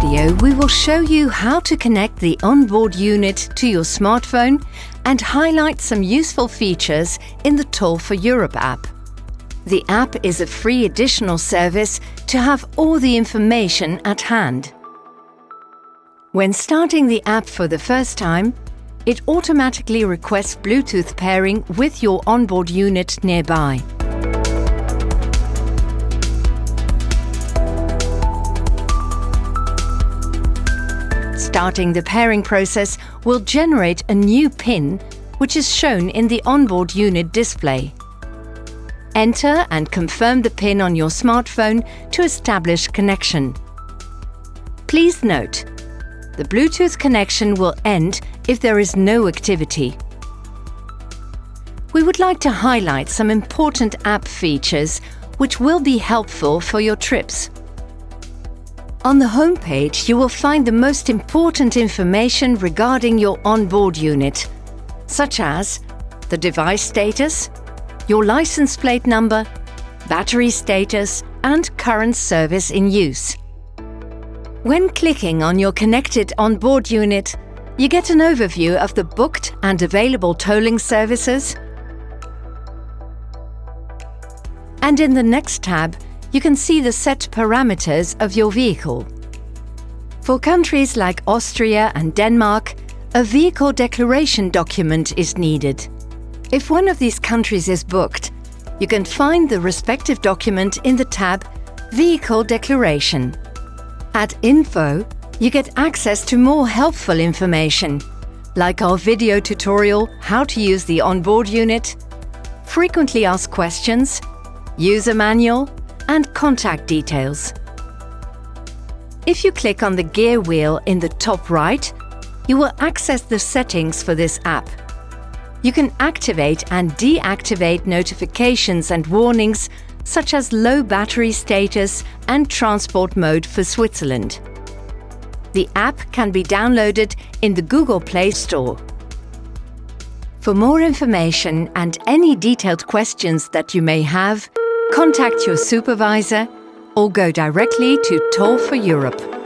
video, we will show you how to connect the onboard unit to your smartphone and highlight some useful features in the Toll for Europe app. The app is a free additional service to have all the information at hand. When starting the app for the first time, it automatically requests Bluetooth pairing with your onboard unit nearby. Starting the pairing process will generate a new PIN, which is shown in the onboard unit display. Enter and confirm the PIN on your smartphone to establish connection. Please note, the Bluetooth connection will end if there is no activity. We would like to highlight some important app features which will be helpful for your trips. On the homepage, you will find the most important information regarding your onboard unit, such as the device status, your license plate number, battery status, and current service in use. When clicking on your connected onboard unit, you get an overview of the booked and available tolling services. And in the next tab, you can see the set parameters of your vehicle. For countries like Austria and Denmark, a vehicle declaration document is needed. If one of these countries is booked, you can find the respective document in the tab Vehicle Declaration. At Info, you get access to more helpful information, like our video tutorial How to use the onboard unit, frequently asked questions, user manual, contact details. If you click on the gear wheel in the top right, you will access the settings for this app. You can activate and deactivate notifications and warnings such as low battery status and transport mode for Switzerland. The app can be downloaded in the Google Play Store. For more information and any detailed questions that you may have, contact your supervisor or go directly to Toll for Europe.